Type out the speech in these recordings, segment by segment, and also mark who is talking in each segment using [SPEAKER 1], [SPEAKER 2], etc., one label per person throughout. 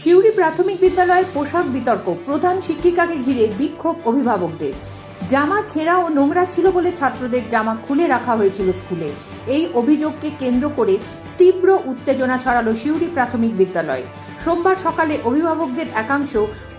[SPEAKER 1] শিউরি প্রাথমিক বিদ্যালয়ে পোশাক বিতর্ক, প্রধান শিক্ষিকাকে ঘিরে বিক্ষোভ অভিভাবকদের। জামা ছেঁড়া ও নোংরা ছিল বলে ছাত্রদের জামা খুলে রাখা হয়েছিল স্কুলে। এই অভিযোগকে কেন্দ্র করে তীব্র উত্তেজনা ছড়ালো সিউড়ি প্রাথমিক বিদ্যালয়ে। সোমবার সকালে অভিভাবকদের একাংশ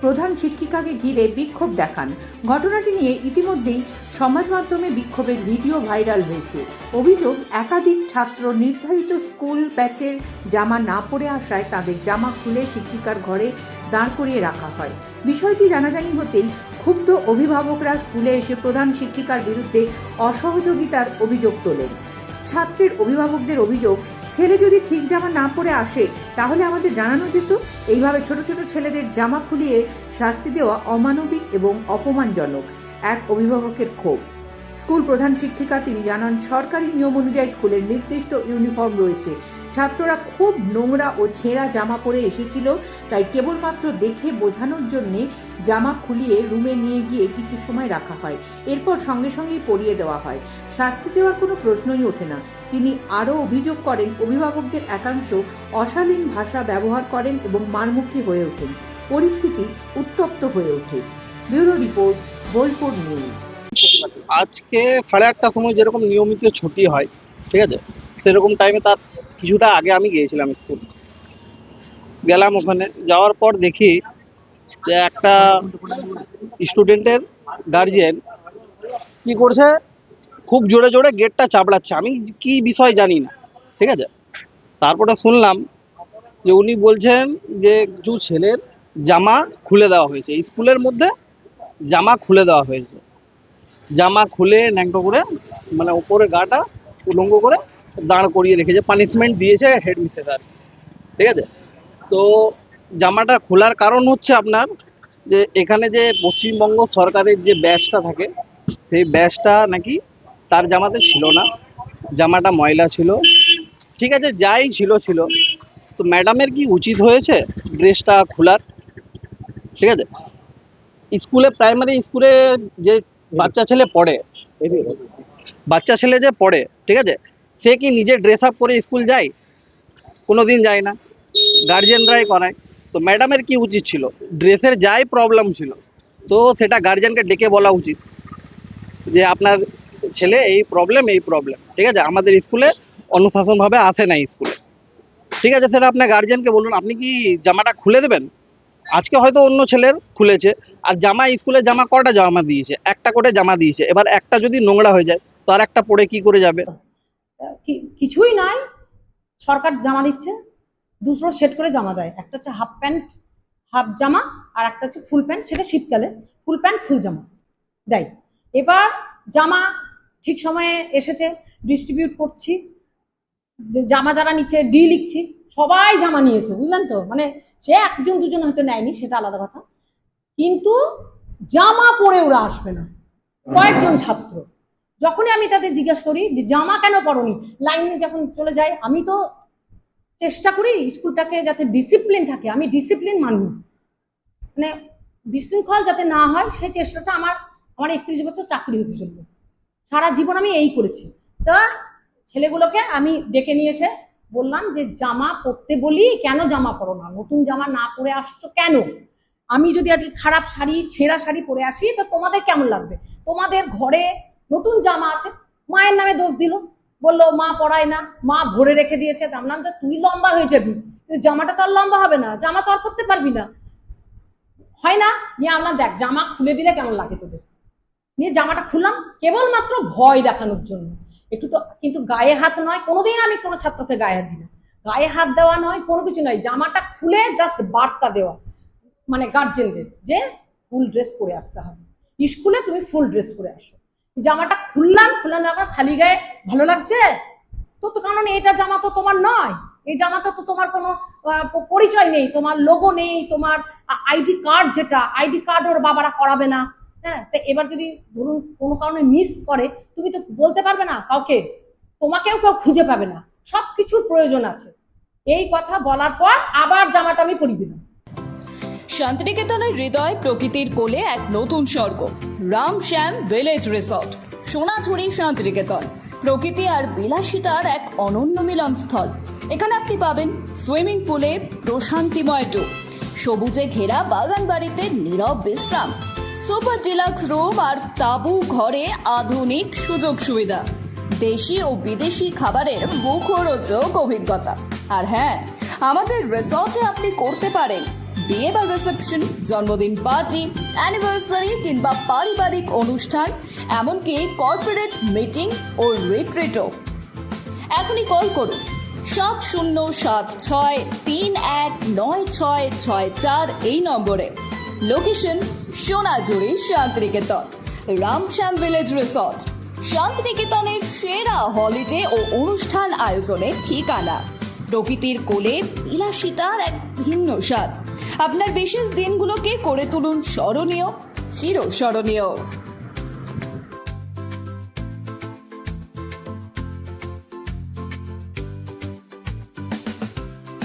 [SPEAKER 1] প্রধান শিক্ষিকাকে ঘিরে বিক্ষোভ দেখান। ঘটনাটি নিয়ে ইতিমধ্যেই সমাজ মাধ্যমে বিক্ষোভের ভিডিও ভাইরাল হয়েছে। অভিযোগ, একাধিক ছাত্র নির্ধারিত স্কুল ব্যাচের জামা না পরে আসায় তাদের জামা খুলে শিক্ষিকার ঘরে দাঁড় করিয়ে রাখা হয়। বিষয়টি জানাজানি হতেই ক্ষুব্ধ অভিভাবকরা স্কুলে এসে প্রধান শিক্ষিকার বিরুদ্ধে অসহযোগিতার অভিযোগ তোলেন। ছাত্রের অভিভাবকদের অভিযোগ ছেলে যদি ঠিক জামা না পরে আসে, তাহলে আমাদের জানানো যেত, এইভাবে ছোট ছোট ছেলেদের জামা খুলিয়ে শাস্তি দেওয়া অমানবিক এবং অপমানজনক এক অভিভাবকের ক্ষোভ। স্কুল প্রধান শিক্ষিকা তিনি জানান, সরকারি নিয়ম অনুযায়ী স্কুলের নির্দিষ্ট ইউনিফর্ম রয়েছে ছাত্ররা খুব নোংরা ও ছেঁড়া জামা পরে এসেছিল, তাই কেবলমাত্র দেখে বোঝানোর জন্যে জামা খুলিয়ে রুমে নিয়ে গিয়ে কিছু সময় রাখা হয়। এরপর সঙ্গে সঙ্গেই পরিয়ে দেওয়া হয়। শাস্তি দেওয়ার কোনো প্রশ্নই ওঠে না। তিনি আরও অভিযোগ করেন, অভিভাবকদের একাংশ অশালীন ভাষা ব্যবহার করেন এবং মারমুখী হয়ে ওঠেন। পরিস্থিতি উত্তপ্ত হয়ে ওঠে। Bureau report, Bolpur news.
[SPEAKER 2] আজকে সাড়ে আটটার সময় যেরকম নিয়মিত ছুটি হয়, ঠিক আছে? সেরকম টাইমে তার কিছুটা আগে আমি গিয়েছিলাম স্কুল গেলাম ওখানে, যাওয়ার পর দেখি যে একটা স্টুডেন্টের গার্জিয়ান কি করছে? খুব জোরে জোরে গেটটা চাপড়াচ্ছে। আমি কি বিষয় জানি না, ঠিক আছে? তারপরে শুনলাম যে উনি বলছেন যে কিছু ছেলের জামা খুলে দেওয়া হয়েছে। স্কুলের মধ্যে জামা খুলে দেওয়া হয়েছে। জামা খুলে ন্যাংটো করে মানে ওপরে গাটা উলঙ্গ করে দাঁড় করিয়ে রেখেছে পানিশমেন্ট দিয়েছে হেড মিসেস আর ঠিক আছে? তো জামাটা খোলার কারণ হচ্ছে আপনার যে এখানে যে পশ্চিমবঙ্গ সরকারের যে ব্যাচটা থাকে, সেই ব্যাচটা নাকি তার জামাতে ছিল না। জামাটা ময়লা ছিল। ঠিক আছে, যাই ছিল ছিল। তো ম্যাডামের কি উচিত হয়েছে ড্রেসটা খোলার? ঠিক আছে? স্কুলে প্রাইমারি স্কুলে যে বাচ্চা ছেলে পড়ে, বাচ্চা ছেলে যে পড়ে, ঠিক আছে? সে কি নিজে ড্রেস আপ করে স্কুল যায়? কোনো দিন যায় না। গার্জেনরাই করায়। তো ম্যাডামের কি উচিত ছিল? ড্রেসের যাই প্রবলেম ছিল, তো সেটা গার্জেনকে ডেকে বলা উচিত। যে আপনার ছেলে এই প্রবলেম এই প্রবলেম ঠিক আছে? আমাদের স্কুলে অনুশাসনভাবে আসে না স্কুলে ঠিক আছে? সেটা আপনার গার্জেনকে বলুন। আপনি কি জামাটা খুলে দেবেন? আজকে হয়তো অন্য ছেলের খুলেছে। আর জামা স্কুলে জামা কটা জামা দিয়েছে? একটা করে জামা দিয়েছে। এবার একটা যদি নোংরা হয়ে যায়, তো আর একটা পরে কি করে যাবে?
[SPEAKER 3] কিছুই নাই। সরকার জামা দিচ্ছে, দুশো সেট করে জামা দেয়। একটা হচ্ছে হাফ প্যান্ট হাফ জামা, আর একটা হচ্ছে ফুল প্যান্ট সেটা শীতকালে। ফুল প্যান্ট ফুল জামা। দেয়। এবার জামা ঠিক সময়ে এসেছে ডিস্ট্রিবিউট করছি। জামা যারা নিচে ডি লিখছি, সবাই জামা নিয়েছে, বুঝলেন তো? মানে সে একজন, দুজন হয়তো নেয়নি, সেটা আলাদা কথা। কিন্তু জামা পরে ওরা আসবে না। কয়েকজন ছাত্র। যখনই আমি তাদের জিজ্ঞাসা করি যে, জামা কেন পরনি? লাইনে যখন চলে যায়, আমি তো চেষ্টা করি স্কুলটাকে যাতে ডিসিপ্লিন থাকে, আমি ডিসিপ্লিন মানি। মানে বিশৃঙ্খল যাতে না হয় সেই চেষ্টাটা আমার আমার একত্রিশ বছর চাকরি হতে চলবে সারা জীবন আমি এই করেছি। তা ছেলেগুলোকে আমি ডেকে নিয়ে এসে বললাম যে, জামা পরতে বলি, কেন জামা পরো না? নতুন জামা না পরে আসছো কেন? আমি যদি আজকে খারাপ শাড়ি, ছেঁড়া শাড়ি পরে আসি, তো তোমাদের কেমন লাগবে? তোমাদের ঘরে নতুন জামা আছে। মায়ের নামে দোষ দিল। বলল, মা পড়ায় না, মা ভরে রেখে দিয়েছে। বললাম, তো তুই লম্বা হয়ে যাবি। জামাটা তো আর লম্বা হবে না, জামা তো আর পরতে পারবি না। হয় না, নিয়ে আমরা দেখ, জামা খুলে দিলে কেমন লাগে তোদের? নিয়ে জামাটা খুললাম, কেবলমাত্র ভয় দেখানোর জন্য। একটু তো, কিন্তু গায়ে হাত নয়, কোনোদিন আমি কোনো ছাত্রকে গায়ে হাত দিই না। গায়ে হাত দেওয়া নয়, কোনো কিছু নয়, জামাটা খুলে জাস্ট বার্তা দেওয়া মানে গার্জেনদের যে ফুল ড্রেস পরে আসতে হবে। স্কুলে তুমি ফুল ড্রেস পরে আসো। জামাটা খুললাম খুললাম আবার খালি গায়ে ভালো লাগছে? তো তো কারণ এটা জামা তো তোমার নয়। এই জামাতে তো তোমার কোনো পরিচয় নেই, তোমার লোগো নেই, তোমার আইডি কার্ড যেটা আইডি কার্ড ওর বাবারা করাবে না। হ্যাঁ তো এবার যদি ধরুন কোনো কারণে মিস করে, তুমি তো বলতে পারবে না কাউকে। তোমাকেও কেউ খুঁজে পাবে না। সব কিছুর প্রয়োজন আছে। এই কথা বলার পর আবার জামাটা আমি পরিয়ে দিলাম।
[SPEAKER 4] শান্তিনিকেতনের হৃদয় প্রকৃতির কোলে এক নতুন স্বর্গ রাম শ্যাম ভিলেজ রিসর্ট, সোনাঝুরি শান্তিনিকেতন। প্রকৃতি আর বিলাসিতার এক অনন্য মিলনস্থল। এখানে আপনি পাবেন সুইমিং পুলে প্রশান্তিময় টু সবুজে ঘেরা বাগান বাড়িতে নীরব বিশ্রাম, সুপার ডিলাক্স রুম আর তাবু ঘরে আধুনিক সুযোগ সুবিধা, দেশি ও বিদেশি খাবারের মুখরোচক অভিজ্ঞতা। আর হ্যাঁ আমাদের রিসর্টে আপনি করতে পারেন বিয়ে বা রিসেপশন জন্মদিন পার্টি অ্যানিভার্সারি কিংবা পারিবারিক অনুষ্ঠান, এমনকি কর্পোরেট মিটিং ও রিট্রিটও এখনই কল করুন সাত শূন্য সাত ছয় তিন এক নয় ছয় ছয় চার এই নম্বরে। Location Sonajhuri Santiniketan, Ramshyam village resort শান্তিনিকেতনের সেরা হলিডে ও অনুষ্ঠান আয়োজনের ঠিকানা। প্রকৃতির কোলে বিলাসিতার এক ভিন্ন স্বাদ। আপনার বিশেষ দিনগুলোকে করে তুলুন স্মরণীয় চিরস্মরণীয়।